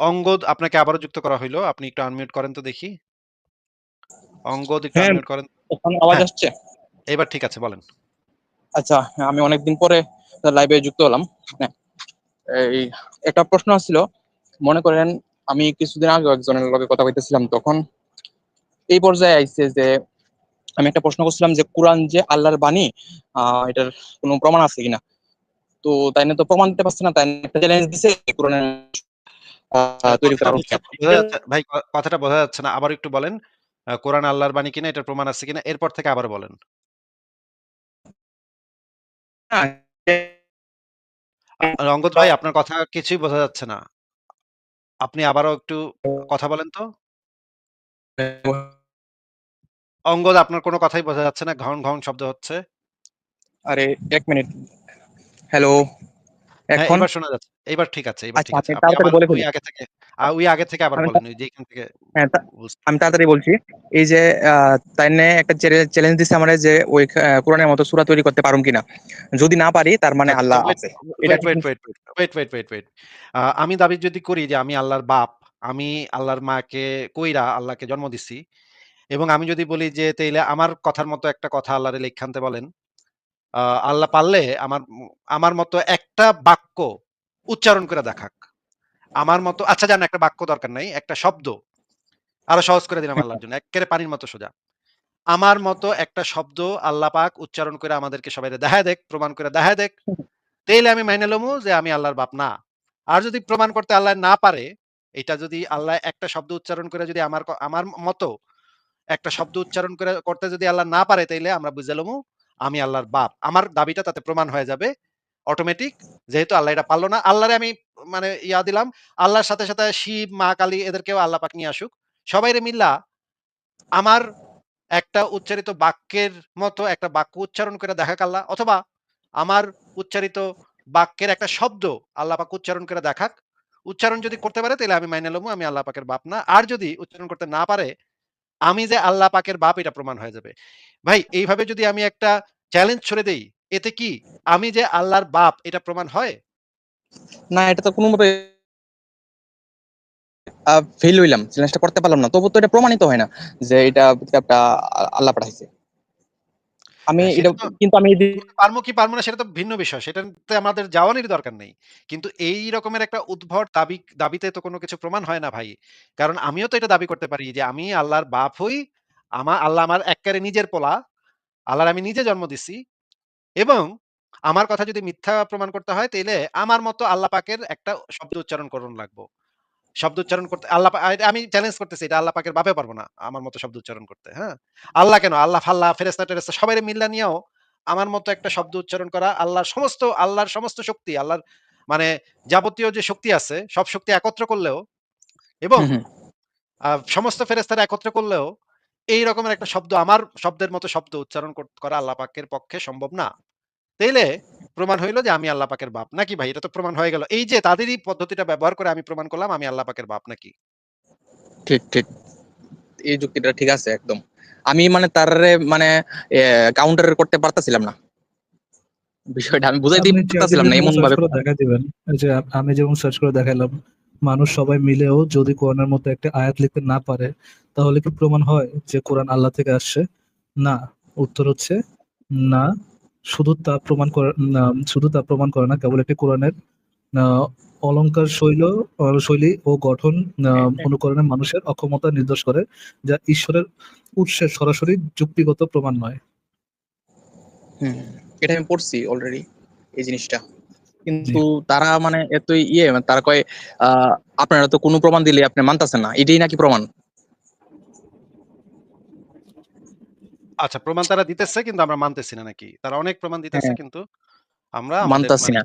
অঙ্গদ আপনাকে আবারও যুক্ত করা হইল। আপনি একটু আনমিউট করেন তো দেখি। অঙ্গদ একটু হ্যাঁ, আনমিউট করেন। এখন আওয়াজ হ্যাঁ। আসছে? এবার ঠিক আছে বলেন। আচ্ছা, আমি অনেকদিন পরে লাইভে যুক্ত হলাম। হ্যাঁ, এই একটা প্রশ্ন আসছিল। মনে করেন আমি কিছুদিন আগে একজনের লগে কথা কইতেছিলাম তখন এই পর্যায়ে আইছে যে আমি একটা প্রশ্ন করছিলাম যে কোরআন যে আল্লাহর বাণী এটার কোনো প্রমাণ আছে কিনা? তো তাই না তো প্রমাণ দিতে পারছে না। তাই একটা চ্যালেঞ্জ দিছে কোরআনের তৈরি করা বোঝা যাচ্ছে ভাই কথাটা বোঝা যাচ্ছে না। আবার একটু বলেন। কোরআন আল্লাহর বাণী কিনা এটার প্রমাণ আছে কিনা? এরপর থেকে আবার বলেন। রঙ্গত ভাই আপনার কথা কিছুই বোঝা যাচ্ছে না। আপনি আবারও একটু কথা বলেন তো। অঙ্গদ আপনার কোন কথাই বোঝা যাচ্ছে না। ঘন, ঘন শব্দ হচ্ছে। আরে ১ মিনিট। হ্যালো। হ্যাঁ, এখন? শোনা যাচ্ছে। এবার ঠিক আছে, এবার আচ্ছা, ঠিক আছে। আপনি আপনি তাড়াতাড়ি বলে ওই আগে থেকে ওই আগে থেকে আবার আমি বলেন। ওই যেখান থেকে হ্যাঁ, তা বুঝ আমি তাড়াতাড়ি বলছি। এই যে তাইনে একটা চ্যালেঞ্জ দিছে আমারে যে ওই কোরআনের মতো সূরা তৈরি করতে পারুম কিনা? যদি না পারি তার মানে আচ্ছা, আল্লাহ আছে। Wait, wait, wait, wait, wait, wait, wait. আমি দাবি যদি করি যে আমি আল্লাহর বাপ, আমি আল্লাহর মাকে কইরা আল্লাহকে জন্ম দিছি এবং আমি যদি বলি যে তাইলে আমার কথার মতো একটা কথা আল্লাহরে লিইখ্যা আনতে বলেন। আল্লাহ পারলে আমার আমার মতো একটা বাক্য উচ্চারণ করে দেখাক। আমার মতো আচ্ছা যান একটা বাক্য দরকার নাই। একটা শব্দ। আরও সহজ করে দিলাম আল্লাহর জন্য। এক্কেরে পানির মতো সোজা। আমার মতো একটা শব্দ আল্লাহ পাক উচ্চারণ করে আমাদেরকে সবাইরে দেখায় দেক, প্রমাণ করে দেখায় দেখ তাইলে আমি মাইনা লমু যে আমি আল্লাহর বাপ না। আর যদি প্রমাণ করতে আল্লাহ না পারে, এটা যদি আল্লাহ একটা শব্দ উচ্চারণ করে যদি আমার আমার মতো একটা শব্দ উচ্চারণ করে করতে যদি আল্লাহ না পারে তাইলে আমরা বুঝে লমু আমি আল্লাহর বাপ। আমার দাবিটা তাতে প্রমাণ হয়ে যাবে। অটোমেটিক যেহেতু আল্লাহ এটা পারল না। আল্লাহরে আমি মানে ইয়া দিলাম। আল্লাহর সাথে, সাথে শিব, মা কালী এদেরকেও আল্লাহ পাক নিয়ে আসুক। সবাইরে মিল্লা আমার একটা উচ্চারিত বাক্যের মতো একটা বাক্য উচ্চারণ করে দেখাক আল্লাহ অথবা আমার উচ্চারিত বাক্যের একটা শব্দ আল্লাহ পাক উচ্চারণ করে দেখাক। উচ্চারণ যদি করতে পারে তাহলে আমি মাইনে লমু আমি আল্লাহ পাকের বাপ না। আর যদি উচ্চারণ করতে না পারে, আমি যে আল্লাহ পাকের বাপ এটা প্রমাণ হয়ে যাবে। ভাই এইভাবে যদি আমি একটা চ্যালেঞ্জ ছুড়ে দেই, এতে কি আমি যে আল্লাহর বাপ এটা প্রমাণ হয়? না, এটা তো কোনোভাবে ফেল হইলাম। চ্যালেঞ্জটা করতে পারলাম না। তবু তো এটা প্রমাণিত হয় না যে এটা আল্লাহ পাঠাইছে। আমি হ্যাঁ, এটা কিন্তু আমি পারব কি পারব না সেটা তো ভিন্ন বিষয়। সেটাতে আমাদের যাওয়ারই দরকার নেই। কিন্তু এই রকমের একটা উদ্ভট দাবি দাবিতে তো কোন কিছু প্রমাণ হয় না ভাই। কারণ আমিও তো এটা দাবি করতে পারি যে আমি আল্লাহর বাপ হই। আমার আল্লাহ আমার এক্কারে নিজের পোলা। আল্লাহর আমি নিজে জন্ম দিছি এবং আমার কথা যদি মিথ্যা প্রমাণ করতে হয় তাহলে আমার মতো আল্লাহ পাকের একটা শব্দ উচ্চারণ করণ লাগবো। শব্দ উচ্চারণ করতে আল্লাহ আমি চ্যালেঞ্জ করতেছি এটা আল্লাহ পাকের বাপে পারব না। আমার মতো শব্দ উচ্চারণ করতে, হ্যাঁ? আল্লাহ কেন? আল্লাহ-ফাল্লাহ, ফেরেশতা-টেরেশতা সবাইরে মিল্লা নিয়েও আমার মতো একটা শব্দ উচ্চারণ করা আল্লাহর সমস্ত আল্লাহর সমস্ত শক্তি, আল্লাহর মানে যাবতীয় যে শক্তি আছে সব শক্তি একত্র করলেও এবং সমস্ত ফেরেস্তারা একত্র করলেও এই রকমের একটা শব্দ আমার শব্দের মতো শব্দ উচ্চারণ করা আল্লাহ পাকের পক্ষে সম্ভব না। তাইলে প্রমাণ হইল যে আমি আল্লাহ পাকের বাপ। নাকি ভাই? এটা তো প্রমাণ হয়ে গেল। এই যে তাদেরই পদ্ধতিটা ব্যবহার করে আমি প্রমাণ করলাম আমি আল্লাহ পাকের বাপ নাকি? ঠিক, ঠিক। এই যুক্তিটা ঠিক আছে একদম। আমি মানে তার মানে কাউন্টার করতে পারতাছিলাম না। বিষয়টা আমি বুঝাইতে আপনি পারতাছিলাম না এমন ভাবে দেখায় দিবেন। যে আমি যেমন সার্চ করে দেখাইলাম, মানুষ সবাই মিলেও যদি কোরআনের মতো একটা আয়াত লিখতে না পারে, তাহলে কি প্রমাণ হয় যে কোরআন আল্লাহ থেকে আসছে? না। উত্তর হচ্ছে না। শুধু তা প্রমাণ করে শুধু তা প্রমাণ করে না কেবল একটি কোরআনের আ অলংকার শৈল শৈলী ও গঠন অনুকরণে মানুষের অক্ষমতা নির্দেশ করে, যা ঈশ্বরের উৎসের সরাসরি যুক্তিগত প্রমাণ নয়। হুম, এটা আমি পড়ছি অলরেডি এই জিনিসটা। কিন্তু তারা মানে এতই ইয়ে মানে তারা কয় আ আপনারা তো কোনো প্রমাণ দিলে আপনি মানতাছেন না। এটাই নাকি প্রমাণ? আচ্ছা প্রমাণ তারা দিতেছে কিন্তু আমরা মানতেছি না নাকি? তারা অনেক প্রমাণ দিতেছে হ্যাঁ। কিন্তু আমরা মানতাছি না।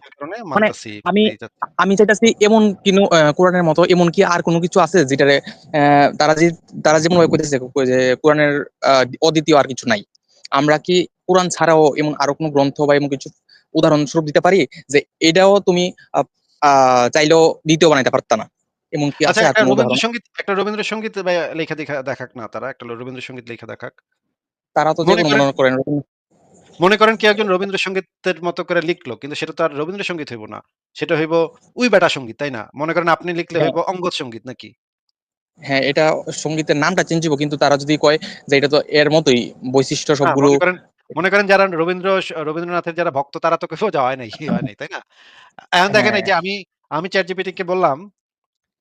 মানে আমি আমি চাইতাছি এমন কিনো কোরআনের মতো এমন কি আর কোন কিছু আছে যেটারে তারা যে তারা যেমনভাবে কইতেছে যে কোরআনের অদ্বিতীয় আর কিছু নাই। আমরা কি কোরআন ছাড়াও এমন আরও কোন গ্রন্থ বা এমন কিছু উদাহরণস্বরূপ দিতে পারি যে এটাও তুমি চাইলেও দ্বিতীয় বানাইতে পারতা না। এমন কি আচ্ছা আছে একটা রবীন্দ্রসঙ্গীত একটা রবীন্দ্রসঙ্গীত লেখা দেখা দেখাক না তারা একটা রবীন্দ্রসঙ্গীত লেখা দেখাক। তারা তো মনে করেন মনে করেন কেউ একজন রবীন্দ্রসঙ্গীতের মতো করে লিখলো কিন্তু সেটা তো আর রবীন্দ্রসঙ্গীত হইব না। সেটা হইব উই বেটা সংগীত, তাই না? মনে করেন আপনি লিখলে হ্যাঁ। হইব অঙ্গদ সংগীত নাকি? হ্যাঁ, এটা সঙ্গীতের নামটা চেঞ্জ হইব কিন্তু তারা যদি কয় যে এটা তো এর মতোই বৈশিষ্ট্য সবগুলো মনে করেন যারা রবীন্দ্র রবীন্দ্রনাথের যারা ভক্ত তারা তো কেউ যাওয়াই নাই, হয় নাই, তাই না? এখন দেখেন এই হ্যাঁ, যে আমি আমি ChatGPT কে বললাম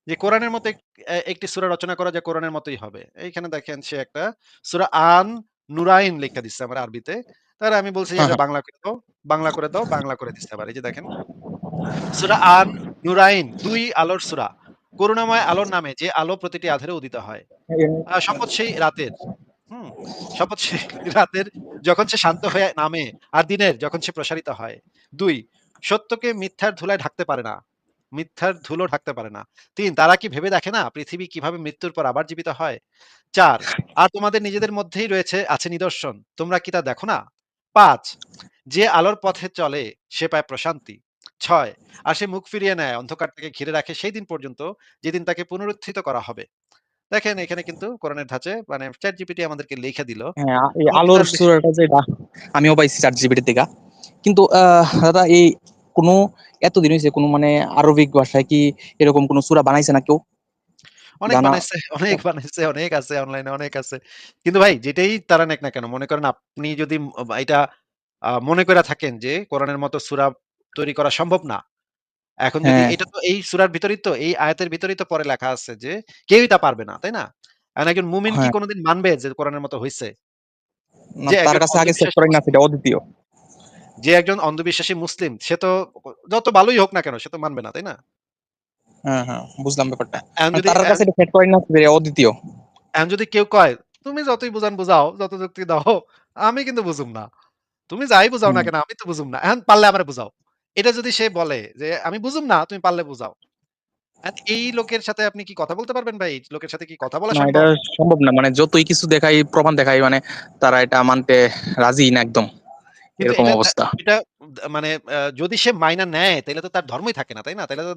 যে কোরআনের মতো একটি সূরা রচনা করা যায় কোরআনের মতোই হবে। এইখানে দেখেন সে একটা সূরা আন নুরাইন লিখা দিচ্ছে আমার আরবিতে। তাহলে আমি বলছি এটা। বাংলা করে দাও, বাংলা করে দাও, বাংলা করে দিচ্ছে আবার। এই যে দেখেন। সূরা আন নুরাইন ২ আলোর সূরা। করুণাময় আলোর নামে যে আলো প্রতিটি আঁধারে উদিত হয়। শপথ সেই রাতের। হুম? শপথ সেই রাতের যখন সে শান্ত হয়ে নামে আর দিনের যখন সে প্রসারিত হয়। দুই সত্যকে মিথ্যার ধুলায় ঢাকতে পারে না। মিথ্যার ধুলো ঢাকতে পারে না। ৩ তারা কি ভেবে দেখে না পৃথিবী কীভাবে মৃত্যুর পর আবার জীবিত হয়? ৪ আর তোমাদের নিজেদের মধ্যেই রয়েছে আছে নিদর্শন। তোমরা কি তা দেখো না? ৫ যে আলোর পথে চলে সে পায় প্রশান্তি। ৬ আর সে মুখ ফিরিয়ে নেয় অন্ধকার থেকে ঘিরে রাখে সেই দিন পর্যন্ত যেদিন তাকে পুনরুত্থিত করা হবে। দেখেন এখানে কিন্তু কোরআনের ধাঁচে মানে ChatGPT আমাদেরকে লিখে দিল। হ্যাঁ, আলোর সূরাটা যেটা আমিও পাইছি ChatGPT থেকে। কিন্তু আহ দাদা এই কোন এতদিন হয়েছে কোনো মানে আরবিক ভাষায় কি এরকম কোন সূরা বানাইছে না কেউ? অনেক বানাইছে, অনেক বানাইছে, অনেক আছে অনলাইনে অনেক আছে। কিন্তু ভাই যেটাই তারা নেক না কেন মনে করেন আপনি যদি এটা মনে কইরা থাকেন যে কোরআনের মতো সূরা তৈরি করা সম্ভব না। এখন যদি হ্যাঁ। এটা তো এই সূরার ভিতরেই তো এই আয়াতের ভিতরেই তো পরে লেখা আছে যে কেউই তা পারবে না, তাই না? এখন একজন মুমিন কি হ্যাঁ। কোনদিন মানবে যে কোরআনের মতো হইছে? যে তার কাছে আগে অন্ধবিশ্বাসী করাই না সেটা অদ্বিতীয়। যে একজন অন্ধবিশ্বাসী মুসলিম সে তো যত ভালোই হোক না কেন সে তো মানবে না, তাই না? হ্যাঁ, হ্যাঁ বুঝলাম ব্যাপারটা। তার কাছে সেট না অদ্বিতীয়। এখন যদি কেউ কয়, "তুমি যতই বুঝান বুঝাও, যত যুক্তি দাও, আমি কিন্তু বুঝুম না। তুমি যাই বুঝাও না কেন আমি তো বুঝুম না। এখন পারলে আমারে বুঝাও।" এটা যদি সে বলে যে, "আমি বুঝুম না, তুমি পারলে বুঝাও।" এই লোকের সাথে আপনি কি কথা বলতে পারবেন ভাই? লোকের সাথে কি কথা বলা সম্ভব? সম্ভব না। মানে যতই কিছু দেখাই, প্রমাণ দেখাই মানে তারা এটা মানতে রাজি না একদম। এরকম অবস্থা। এটা মানে যদি সে মাইনা নেয় তাইলে তো তার ধর্মই থাকে না, তাই না? তাইলে তো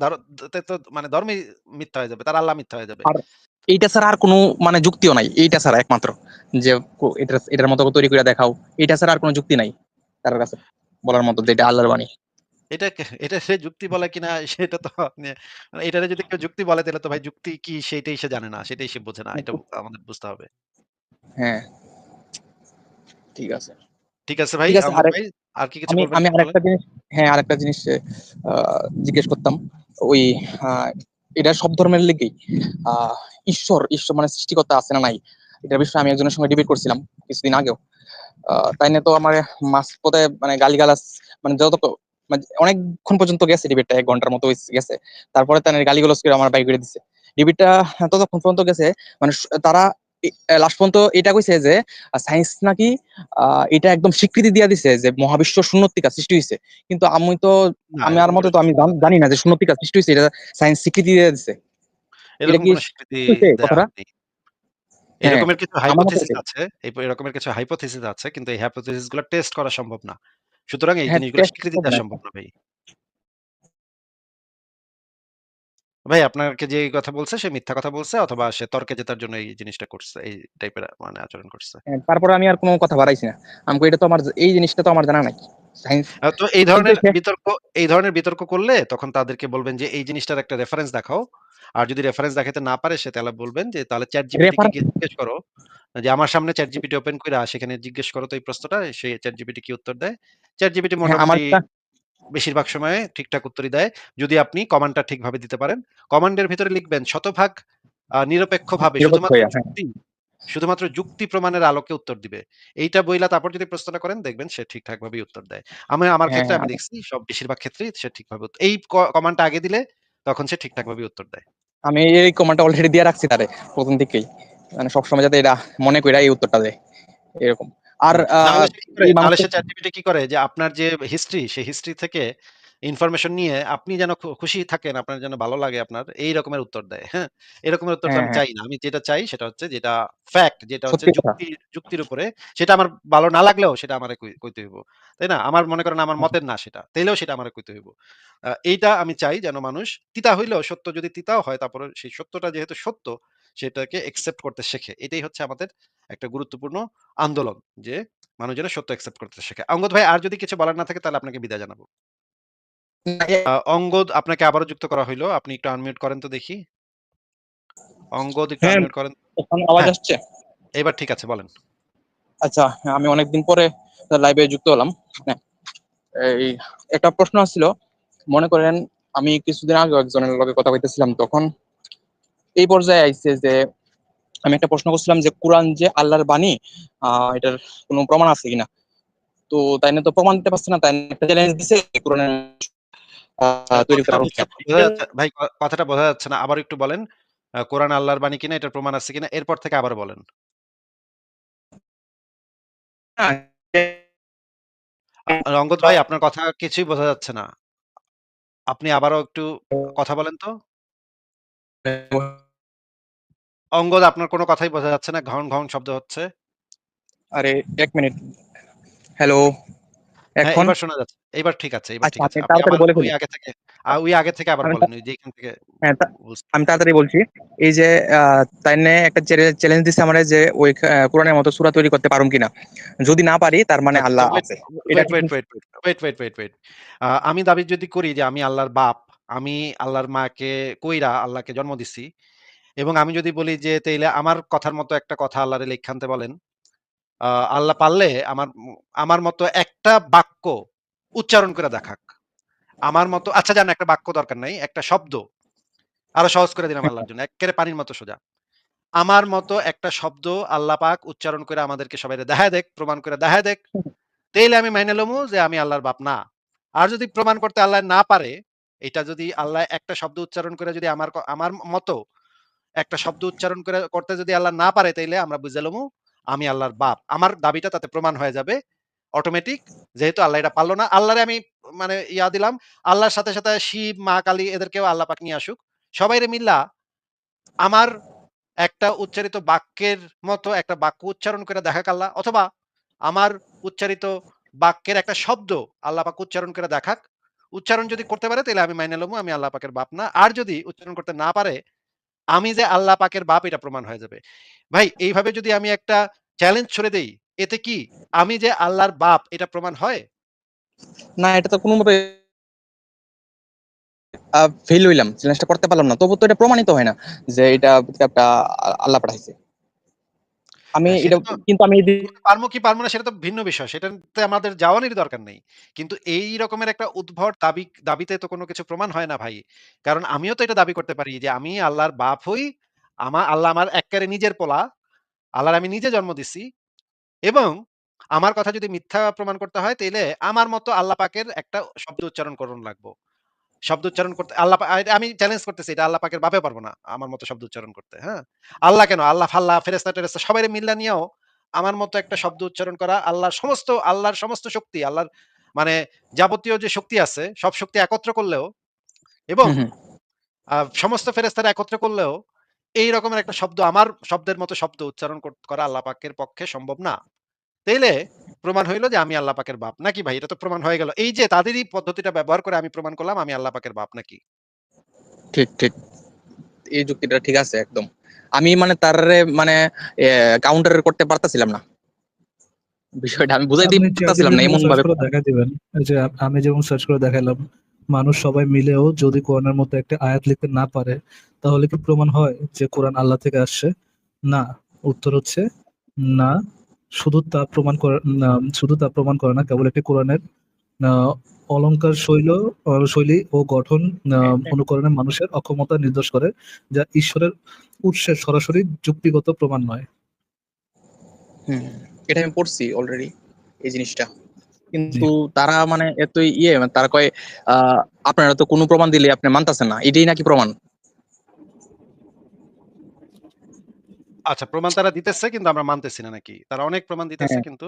তো মানে ধর্মই মিথ্যা হয়ে যাবে। তার আল্লাহ মিথ্যা হয়ে যাবে। এইটা ছাড়া আর কোন মানে যুক্তিও নাই। এইটা ছাড়া একমাত্র। যে এটা এটার মতো তৈরি করে দেখাও। এইটা ছাড়া আর কোন যুক্তি নাই। তার কাছে বলার মতো যে এটা আল্লাহর বাণী। এটা এটা সে যুক্তি বলে কিনা সেটা তো আপনি এটারে যদি কেউ যুক্তি বলে তাহলে তো ভাই যুক্তি কি সেটাই সে জানে না। সেটাই সে বোঝে না। এটা আমাদের বুঝতে হবে। হ্যাঁ। ঠিক আছে। ঠিক আছে ভাই, আর কি কিছু আমি বলবেন? আমি আরেকটা জিনিস হ্যাঁ, আরেকটা জিনিস জিজ্ঞেস করতাম। ওই এটা সব ধর্মের লেগেই ঈশ্বর, ঈশ্বর মানে সৃষ্টিকর্তা আছে না নাই? এটার বিষয়ে আমি একজনের সঙ্গে ডিবেট করছিলাম কিছুদিন আগেও। তাই নিয়ে তো আমারে মাঝপথে মানে গালিগালাজ মানে যত মানে অনেকক্ষণ পর্যন্ত গেছে ডিবেটটা এক ঘণ্টার মতো গেছে। তারপরে তারা গালিগালাজ করে আমার বাইর করে দিছে। ডিবেটটা ততক্ষণ পর্যন্ত গেছে মানে তারা লাস্ট পর্যন্ত এটা কইছে যে সায়েন্স নাকি এটা একদম স্বীকৃতি দিয়া দিছে যে মহাবিশ্ব শূন্যর থেকে সৃষ্টি হইছে। কিন্তু আমি তো আমার এরকম মতে তো আমি জান না যে শূন্য থেকে সৃষ্টি হইছে। এটা সায়েন্স স্বীকৃতি দিয়ে দিছে। এটা কি কথাটা? হ্যাঁ, এরকমের কিছু হাইপোথিসিস আছে। এই এরকমের কিছু হাইপোথিসিস আছে কিন্তু এই হাইপোথিসিসগুলা টেস্ট করা সম্ভব না। সুতরাং এই হ্যাঁ, জিনিসগুলো স্বীকৃতি দেওয়া সম্ভব না ভাই। ভাই আপনাকে যে এই কথা বলছে সে মিথ্যা কথা বলছে অথবা সে তর্কে জেতার জন্য এই জিনিসটা করছে। এই টাইপের মানে আচরণ করছে। হ্যাঁ, তারপরে আমি আর কোন কথা বাড়াইছি না। আমি এটা তো আমার এই জিনিসটা তো আমার জানা নাই। তো এই ধরনের বিতর্ক এই ধরনের বিতর্ক করলে তখন তাদেরকে বলবেন যে এই জিনিসটার একটা রেফারেন্স দেখাও। আর যদি রেফারেন্স দেখাতে না পারে সে তাহলে বলবেন যে তাহলে ChatGPT কে জিজ্ঞেস করো যে আমার সামনে ChatGPT ওপেন কইরা সেখানে জিজ্ঞেস করো তো এই প্রশ্নটা। সে ChatGPT কি উত্তর দেয়। চ্যাট আমার মোটামুটি বেশিরভাগ সময়ে ঠিকঠাক উত্তরই দেয়। যদি আপনি কমান্ডটা ঠিকভাবে দিতে পারেন। কমান্ডের ভিতরে লিখবেন শতভাগ নিরপেক্ষভাবে নিরপেক্ষ শুধুমাত্র হ্যাঁ। শুধুমাত্র যুক্তি প্রমাণের আলোকে উত্তর দিবে। এইটা বইলা তারপর যদি প্রশ্নটা করেন দেখবেন সে ঠিকঠাক ভাবে উত্তর দেয়। আমি আমার হ্যাঁ, ক্ষেত্রে হ্যাঁ, আমি দেখছি সব বেশিরভাগ ক্ষেত্রেই সে ঠিকভাবে এই কমান্ডটা আগে দিলে তখন সে ঠিকঠাক ভাবে উত্তর দেয়। আমি এই কমান্ডটা অলরেডি দিয়ে রাখছি তারে প্রথম থেকেই। মানে সবসময় যাতে এটা মনে কইরা এই উত্তরটা দেয়। এরকম। আর কি করে? যে আপনার যে হিস্ট্রি, সেই হিস্ট্রি থেকে ইনফরমেশন নিয়ে আপনি যেন খুশি থাকেন, আপনার যেন ভালো লাগে আপনার এই রকমের উত্তর দেয়। হ্যাঁ? এরকমের উত্তর হ্যাঁ, আমি হ্যাঁ। চাই না। আমি যেটা চাই সেটা হচ্ছে যেটা ফ্যাক্ট যেটা হচ্ছে কথা। যুক্তির উপরে সেটা আমার ভালো না লাগলেও সেটা আমারে কই কইতে হইব। তাই না? আমার মনে করেন আমার হ্যাঁ। মতের না সেটা। তাইলেও সেটা আমার কইতে হইব। এইটা আমি চাই যেন মানুষ তিতা হইলেও সত্য যদি তিতাও হয় তারপরে সেই সত্যটা যেহেতু সত্য সেটাকে অ্যাকসেপ্ট করতে শেখে। এটাই হচ্ছে আমাদের একটা গুরুত্বপূর্ণ আন্দোলন যে মানুষ যেন সত্য অ্যাকসেপ্ট করতে শেখে। অঙ্গদ ভাই আর যদি কিছু বলার না থাকে তাহলে আপনাকে বিদায় জানাব। অঙ্গদ আপনাকে আবারও যুক্ত করা হইল। আপনি একটু আনমিউট করেন তো দেখি। অঙ্গদ একটু হ্যাঁ। আনমিউট করেন। এখন আওয়াজ হ্যাঁ। আসছে? এবার ঠিক আছে বলেন। আচ্ছা, আমি অনেকদিন পরে লাইভে যুক্ত হলাম। হ্যাঁ। এই একটা প্রশ্ন আসছিল। মনে করেন আমি কিছুদিন আগে একজনের লগে কথা কইতেছিলাম তখন এই পর্যায়ে আইছে যে আমি একটা প্রশ্ন করছিলাম যে কোরআন যে আল্লাহর বাণী এটার কোনো প্রমাণ আছে কিনা? তো তাই না তো প্রমাণ দিতে পারছে না। তাই একটা চ্যালেঞ্জ দিছে কোরআনের তৈরি করা বোঝা যাচ্ছে ভাই কথাটা বোঝা যাচ্ছে না। আবার একটু বলেন। কোরআন আল্লাহর বাণী কিনা এটার প্রমাণ আছে কিনা? এরপর থেকে আবার বলেন। আ অঙ্গদ ভাই আপনার কথা কিছুই বোঝা যাচ্ছে না। আপনি আবারও একটু কথা বলেন তো। অঙ্গদ আপনার কোনো কথাই বোঝা যাচ্ছে না। ঘন, ঘন শব্দ হচ্ছে। আরে এক মিনিট। হ্যালো। হ্যাঁ, এখন? শোনা যাচ্ছে। এবার ঠিক আছে, এবার আচ্ছা, ঠিক আছে। বলে ফেলুন। আগে থেকে ওই আগে থেকে আবার বলেন। ওই যেখান থেকে হ্যাঁ, আমি তাড়াতাড়ি বলছি। এই যে আ তাইনে একটা চ্যালেঞ্জ দিছে আমারে যে ওই কোরআনের মতো সূরা তৈরি করতে পারুম কিনা? যদি না পারি তার মানে আচ্ছা, আল্লাহ ওয়েট, আছে। এটা wait, wait, wait, wait, wait, wait, wait. আমি দাবি যদি করি যে আমি আল্লাহর বাপ, আমি আল্লাহর মাকে কইরা আল্লাহকে জন্ম দিছি এবং আমি যদি বলি যে তাইলে আমার কথার মতো একটা কথা আল্লাহরে লিইখ্যা বলেন। আল্লাহ পারলে আমার আমার মতো একটা বাক্য উচ্চারণ করে দেখাক। আমার মতো আচ্ছা যান একটা বাক্য দরকার নাই। একটা শব্দ। আরও সহজ করে দিলাম আল্লাহর জন্য। এক্কেরে পানির মতো সোজা। আমার মতো একটা শব্দ আল্লাহ পাক উচ্চারণ করে আমাদেরকে সবাই দেখায় দেখ প্রমাণ করে দেখায় দেখ তাইলে আমি মাইনা লমু যে আমি আল্লাহর বাপ না। আর যদি প্রমাণ করতে আল্লাহ না পারে, এটা যদি আল্লাহ একটা শব্দ উচ্চারণ করে যদি আমার আমার মতো একটা শব্দ উচ্চারণ করে করতে যদি আল্লাহ না পারে তাইলে আমরা বুঝে লমু আমি আল্লাহর বাপ। আমার দাবিটা তাতে প্রমাণ হয়ে যাবে। অটোমেটিক যেহেতু আল্লাহ এটা পারল না। আল্লাহরে আমি মানে ইয়া দিলাম। আল্লাহর সাথে, সাথে শিব, মা কালী এদেরকেও আল্লাহ পাক নিয়ে আসুক। সবাইরে মিল্লা আমার একটা উচ্চারিত বাক্যের মতো একটা বাক্য উচ্চারণ করে দেখাক আল্লাহ অথবা আমার উচ্চারিত বাক্যের একটা শব্দ আল্লাহ পাক উচ্চারণ করে দেখাক। উচ্চারণ যদি করতে পারে তাইলে আমি মাইনে লমু আমি আল্লাহ পাকের বাপ না। আর যদি উচ্চারণ করতে না পারে, আমি যে আল্লাহ পাকের বাপ এটা প্রমাণ হয়ে যাবে। ভাই এইভাবে যদি আমি একটা চ্যালেঞ্জ ছুড়ে দেই, এতে কি আমি যে আল্লাহর বাপ এটা প্রমাণ হয়? না এটা তো কোনোভাবে ফেল হইলাম। চ্যালেঞ্জটা করতে পারলাম না। তবু তো এটা প্রমাণিত হয় না যে এটা আল্লাহ পাঠাইছে। আমি হ্যাঁ, এটা কিন্তু আমি পারব কি পারব না সেটা তো ভিন্ন বিষয়। সেটাতে আমাদের যাওয়ারই দরকার নেই। কিন্তু এই রকমের একটা উদ্ভট দাবি দাবিতে তো কোনো কিছু প্রমাণ হয় না ভাই। কারণ আমিও তো এটা দাবি করতে পারি যে আমি আল্লাহর বাপ হই। আমার আল্লাহ আমার এক্কারে নিজের পোলা। আল্লাহর আমি নিজে জন্ম দিছি। এবং আমার কথা যদি মিথ্যা প্রমাণ করতে হয় তাহলে আমার মতো আল্লাহ পাকের একটা শব্দ উচ্চারণ করণ লাগবো। শব্দ উচ্চারণ করতে আল্লাহ আমি চ্যালেঞ্জ করতেছি এটা আল্লাহ পাকের বাপে পারব না। আমার মতো শব্দ উচ্চারণ করতে, হ্যাঁ? আল্লাহ কেন? আল্লাহ-ফাল্লাহ, ফেরেশতা-টেরেশতা সবাইরে মিল্লা নিয়েও আমার মতো একটা শব্দ উচ্চারণ করা আল্লাহর সমস্ত আল্লাহর সমস্ত শক্তি, আল্লাহর মানে যাবতীয় যে শক্তি আছে সব শক্তি একত্র করলেও এবং সমস্ত ফেরেস্তারা একত্র করলেও এই রকমের একটা শব্দ আমার শব্দের মতো শব্দ উচ্চারণ করা আল্লাহ পাকের পক্ষে সম্ভব না। তাইলে প্রমাণ হইল যে আমি আল্লাহ পাকের বাপ। নাকি ভাই? এটা তো প্রমাণ হয়ে গেল। এই যে তাদেরই পদ্ধতিটা ব্যবহার করে আমি প্রমাণ করলাম আমি আল্লাহ পাকের বাপ নাকি? ঠিক, ঠিক। এই যুক্তিটা ঠিক আছে একদম। আমি মানে তারে মানে কাউন্টার করতে পারতাছিলাম না। বিষয়টা আমি বুঝাইতেই আপনি পারতাছিলাম না এমন ভাবে দেখায় দিবেন। যে আমি যেমন সার্চ করে দেখাইলাম, মানুষ সবাই মিলেও যদি কোরআনের মতো একটা আয়াত লিখতে না পারে, তাহলে কি প্রমাণ হয় যে কোরআন আল্লাহ থেকে আসছে? না। উত্তর হচ্ছে না। শুধু তা প্রমাণ করে শুধু তা প্রমাণ করে না কেবল একটি কোরআনের আ অলংকার শৈল শৈলী ও গঠন আ অনুকরণে মানুষের অক্ষমতা নির্দেশ করে, যা ঈশ্বরের উৎসের সরাসরি যুক্তিগত প্রমাণ নয়। হুম, এটা আমি পড়ছি অলরেডি এই জিনিসটা। কিন্তু তারা মানে এতই ইয়ে মানে তারা কয় আ আপনারা তো কোনো প্রমাণ দিলে আপনি মানতাছেন না। এটাই নাকি প্রমাণ। আচ্ছা প্রমাণ তারা দিতেছে কিন্তু আমরা মানতেছি না নাকি? তারা অনেক প্রমাণ দিতেছে হ্যাঁ। কিন্তু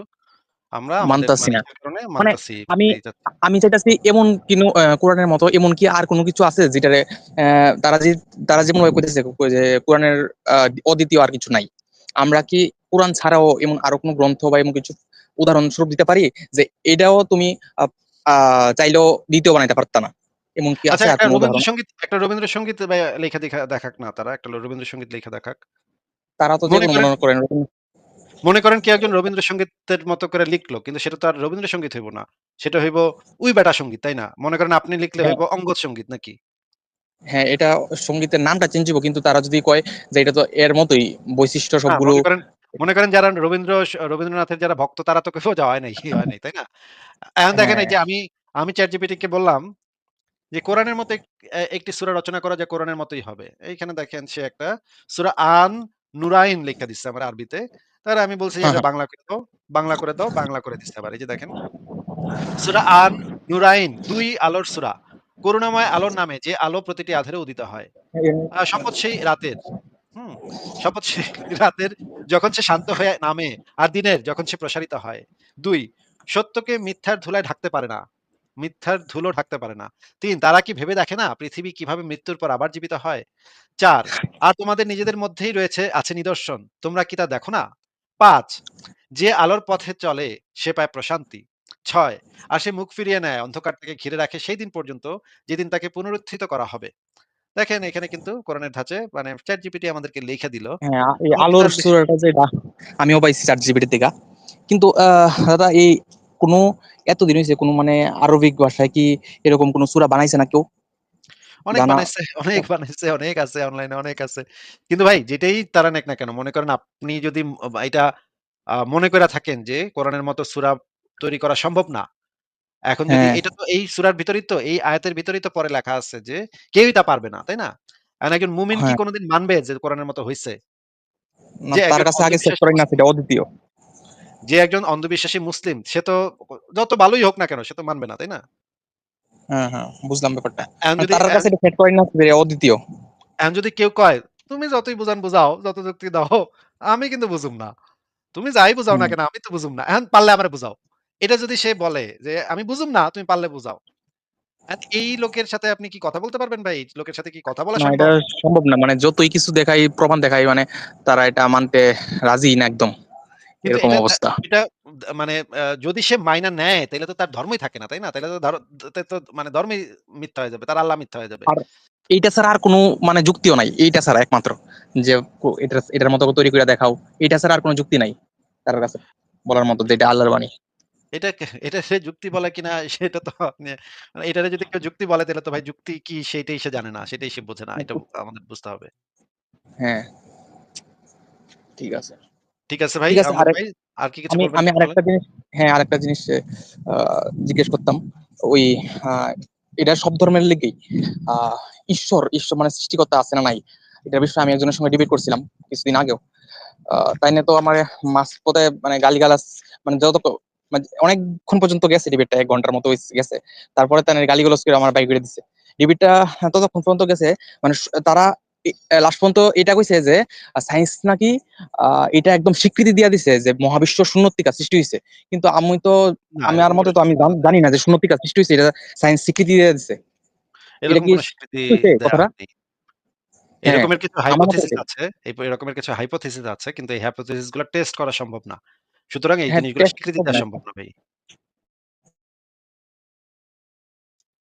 আমরা মানতাছি মানে না। মানে আমি আমি চাইতাছি এমন কিনো কোরআনের মতো এমন কি আর কোনো কিছু আছে যেটারে তারা যে তারা যেমনভাবে কইতেছে যে কোরআনের অদ্বিতীয় আর কিছু নাই। আমরা কি কোরআন ছাড়াও এমন আরও কোনো গ্রন্থ বা এমন কিছু উদাহরণস্বরূপ দিতে পারি যে এটাও তুমি চাইলেও দ্বিতীয় বানাইতে পারতা না। এমন কি আচ্ছা আছে একটা রবীন্দ্রসঙ্গীত একটা রবীন্দ্রসঙ্গীত লেখা দেখা দেখাক না তারা। একটা রবীন্দ্রসঙ্গীত লেখা দেখাক। তারা তো মনে করেন মনে করেন কেউ একজন রবীন্দ্রসঙ্গীতের মতো করে লিখলো কিন্তু সেটা তো আর রবীন্দ্রসঙ্গীত হইব না। সেটা হইব উই বেটা সংগীত, তাই না? মনে করেন আপনি লিখলে হ্যাঁ। হইব অঙ্গদ সংগীত নাকি? হ্যাঁ, এটা সঙ্গীতের নামটা চেঞ্জ হইব কিন্তু তারা যদি কয় যে এটা তো এর মতোই বৈশিষ্ট্য সবগুলো মনে করেন যারা রবীন্দ্র রবীন্দ্রনাথের যারা ভক্ত তারা তো কেউ যাওয়াই নাই, হয় নাই, তাই না? এখন দেখেন এই হ্যাঁ, যে আমি আমি ChatGPT কে বললাম যে কোরআনের মতো একটি সূরা রচনা করা যায় কোরআনের মতোই হবে। এইখানে দেখেন সে একটা সূরা আন নুরাইন লিখা দিচ্ছে আমার আরবিতে। তাহলে আমি বলছি এটা। বাংলা করে দাও, বাংলা করে দাও, বাংলা করে দিচ্ছে আবার। এই যে দেখেন। সূরা আন নুরাইন ২ আলোর সূরা। করুণাময় আলোর নামে যে আলো প্রতিটি আঁধারে উদিত হয়। শপথ সেই রাতের। হুম? শপথ সেই রাতের যখন সে শান্ত হয়ে নামে আর দিনের যখন সে প্রসারিত হয়। দুই সত্যকে মিথ্যার ধুলায় ঢাকতে পারে না। মিথ্যার ধুলো ঢাকতে পারে না। ৩ তারা কি ভেবে দেখে না পৃথিবী কীভাবে মৃত্যুর পর আবার জীবিত হয়? ৪ আর তোমাদের নিজেদের মধ্যেই রয়েছে আছে নিদর্শন। তোমরা কি তা দেখো না? ৫ যে আলোর পথে চলে সে পায় প্রশান্তি। ৬ আর সে মুখ ফিরিয়ে নেয় অন্ধকার থেকে ঘিরে রাখে সেই দিন পর্যন্ত যেদিন তাকে পুনরুত্থিত করা হবে। দেখেন এখানে কিন্তু কোরআনের ধাঁচে মানে ChatGPT আমাদেরকে লিখে দিল। হ্যাঁ, আলোর সূরাটা যেটা আমিও পাইছি ChatGPT থেকে। কিন্তু আহ দাদা এই কোনো এতদিন হইছে কোনো মানে আরবিক ভাষায় কি এরকম কোনো সূরা বানাইছে না কেউ? অনেক বানাইছে, অনেক বানাইছে, অনেক আছে অনলাইনে অনেক আছে। কিন্তু ভাই যেটাই তারা নেক না কেন মনে করেন আপনি যদি এটা মনে কইরা থাকেন যে কোরআনের মতো সূরা তৈরি করা সম্ভব না। এখন যদি হ্যাঁ, এটা তো এই সূরার ভিতরেই তো এই আয়াতের ভিতরেই তো পরে লেখা আছে যে কেউই তা পারবে না, তাই না? এখন একজন মুমিন কি হ্যাঁ। কোনদিন মানবে যে কোরআনের মতো হইছে? না যে তার কাছে আগে সেট করাই না সেটা অদ্বিতীয়। যে একজন অন্ধবিশ্বাসী মুসলিম সে তো যত ভালোই হোক না কেন সে তো মানবে না, তাই না? হ্যাঁ, হ্যাঁ, বুঝলাম ব্যাপারটা। যদি তার কাছে সেট করাই না অদ্বিতীয়। এখন যদি কেউ কয়, "তুমি যতই বুঝান বুঝাও, যত যুক্তি দাও, আমি কিন্তু বুঝুম না। তুমি যাই বুঝাও না কেন আমি তো বুঝুম না। এখন পারলে আমারে বুঝাও।" এটা যদি সে বলে যে, "আমি বুঝুম না, তুমি পারলে বুঝাও।" এই লোকের সাথে আপনি কি কথা বলতে পারবেন ভাই? লোকের সাথে কি কথা বলা? সম্ভব না। মানে যতই কিছু দেখাই, প্রমাণ দেখাই মানে তারা এটা মানতে রাজি না একদম। এরকম অবস্থা। এটা মানে যদি সে মাইনা নেয় তাইলে তো তার ধর্মই থাকে না, তাই না? তাইলে তো তো মানে ধর্মই মিথ্যা হয়ে যাবে। তার আল্লাহ মিথ্যা হয়ে যাবে। এইটা ছাড়া আর কোনো মানে যুক্তিও নাই। এইটা ছাড়া একমাত্র। যে এটা এটার মতো তৈরি করে দেখাও। এইটা ছাড়া আর কোনো যুক্তি নাই তার কাছে। বলার মতো যে এটা আল্লাহর বাণী। এটা এটা সে যুক্তি বলে কিনা সেটা তো আপনি মানে এটারে যদি কেউ যুক্তি বলে তাহলে তো ভাই যুক্তি কি সেটাই সে জানে না। সেটাই সে বোঝে না। এটা আমাদের বুঝতে হবে। হ্যাঁ, ঠিক আছে। ঠিক আছে ভাই। আর কি কিছু আমি আরেকটা জিনিস হ্যাঁ, আরেকটা জিনিস জিজ্ঞেস করতাম। ওই এটা সব ধর্মের লেগেই ঈশ্বর, ঈশ্বর মানে সৃষ্টিকর্তা আছে না নাই? এটার বিষয়ে আমি একজনের সঙ্গে ডিবেট করছিলাম কিছুদিন আগেও। তাই নিয়ে তো আমারে মাঝপথে মানে গালিগালাজ মানে যত মানে অনেকক্ষণ পর্যন্ত গেছে ডিবেটটা এক ঘণ্টার মতো গেছে। তারপরে তারা গালিগালাজ করে আমার বাইর করে দিছে। ডিবেটটা ততক্ষণ পর্যন্ত গেছে মানে তারা লাস্ট পর্যন্ত এটা কইছে যে সায়েন্স নাকি এটা একদম স্বীকৃতি দিয়া দিছে যে মহাবিশ্ব শূন্যর থেকে সৃষ্টি হইছে। কিন্তু আমি তো আমার এরকম মতে তো আমি জান না যে শূন্যর থেকে সৃষ্টি হইছে এটা সায়েন্স স্বীকৃতি দিয়ে দিছে। এটা কি স্বীকৃতি। হ্যাঁ, এরকমের কিছু হাইপোথিসিস আছে। এই এরকমের কিছু হাইপোথিসিস আছে কিন্তু এই হাইপোথিসিসগুলা টেস্ট করা সম্ভব না। সুতরাং এই হ্যাঁ, জিনিসগুলো স্বীকৃতি দেওয়া সম্ভব না ভাই।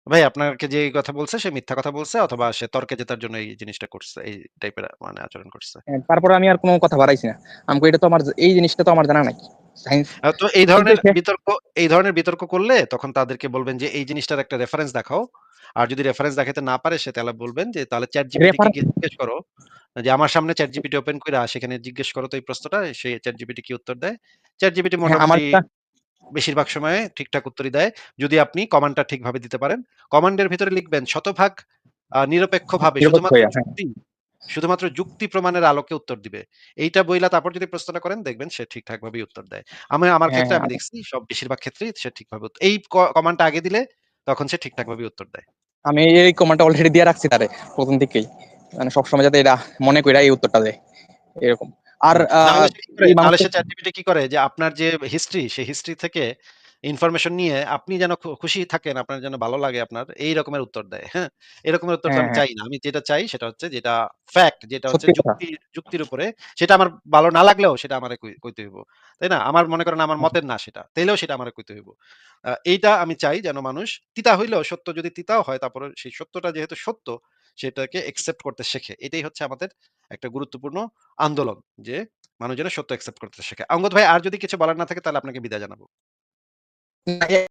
ভাই আপনাকে যে এই কথা বলছে সে মিথ্যা কথা বলছে অথবা সে তর্কে জেতার জন্য এই জিনিসটা করছে। এই টাইপের মানে আচরণ করছে। হ্যাঁ, তারপরে আমি আর কোনো কথা বাড়াইছি না। আমি এটা তো আমার এই জিনিসটা তো আমার জানা নাই। তো এই ধরনের বিতর্ক এই ধরনের বিতর্ক করলে তখন তাদেরকে বলবেন যে এই জিনিসটার একটা রেফারেন্স দেখাও। আর যদি রেফারেন্স দেখাতে না পারে সে তাহলে বলবেন যে তাহলে ChatGPT কে জিজ্ঞেস করো যে আমার সামনে ChatGPT ওপেন কইরা সেখানে জিজ্ঞেস করো তো এই প্রশ্নটা। সে ChatGPT কি উত্তর দেয়? চ্যাট আমার মোটামুটি বেশিরভাগ সময়ে ঠিকঠাক উত্তরই দেয়। যদি আপনি কমান্ডটা ঠিকভাবে দিতে পারেন। কমান্ডের ভিতরে লিখবেন শতভাগ নিরপেক্ষভাবে নিরপেক্ষ শুধুমাত্র হ্যাঁ, যুক্তি, শুধুমাত্র যুক্তি প্রমাণের আলোকে উত্তর দিবে। এইটা বইলা তারপর যদি প্রশ্নটা করেন দেখবেন সে ঠিকঠাক ভাবে উত্তর দেয়। আমি আমার হ্যাঁ, ক্ষেত্রে হ্যাঁ, আমি দেখছি সব বেশিরভাগ ক্ষেত্রেই সে ঠিকভাবে এই কমান্ডটা আগে দিলে তখন সে ঠিকঠাক ভাবে উত্তর দেয়। আমি এই কমান্ডটা অলরেডি দিয়ে রাখছি তারে ১ম থেকেই। মানে সবসময় যাতে এটা মনে কইরা এই উত্তরটা দেয়। এরকম। আর হুম। আ কি করে? যে আপনার যে হিস্ট্রি, সেই হিস্ট্রি থেকে ইনফরমেশন নিয়ে আপনি যেন খুশি থাকেন, আপনার যেন ভালো লাগে আপনার, এই রকমের উত্তর দেয়। হ্যাঁ? এরকমের উত্তর হ্যাঁ, আমি হ্যাঁ, চাই না। আমি যেটা চাই সেটা হচ্ছে যেটা ফ্যাক্ট, যেটা হচ্ছে কথা। যুক্তির উপরে, সেটা আমার ভালো না লাগলেও সেটা আমারে কই কইতে হইব। তাই না? আমার মনে করেন আমার হ্যাঁ, মতের না সেটা। তাইলেও সেটা আমার কইতে হইব। এইটা আমি চাই যেন মানুষ তিতা হইলেও সত্য যদি তিতাও হয় তারপরে সেই সত্যটা যেহেতু সত্য, সেটাকে একসেপ্ট করতে শেখে। এটাই হচ্ছে আমাদের একটা গুরুত্বপূর্ণ আন্দোলন যে মানুষ যেন সত্য একসেপ্ট করতে শেখে। অঙ্গদ ভাই, আর যদি কিছু বলার না থাকে তাহলে আপনাকে বিদায় জানাব।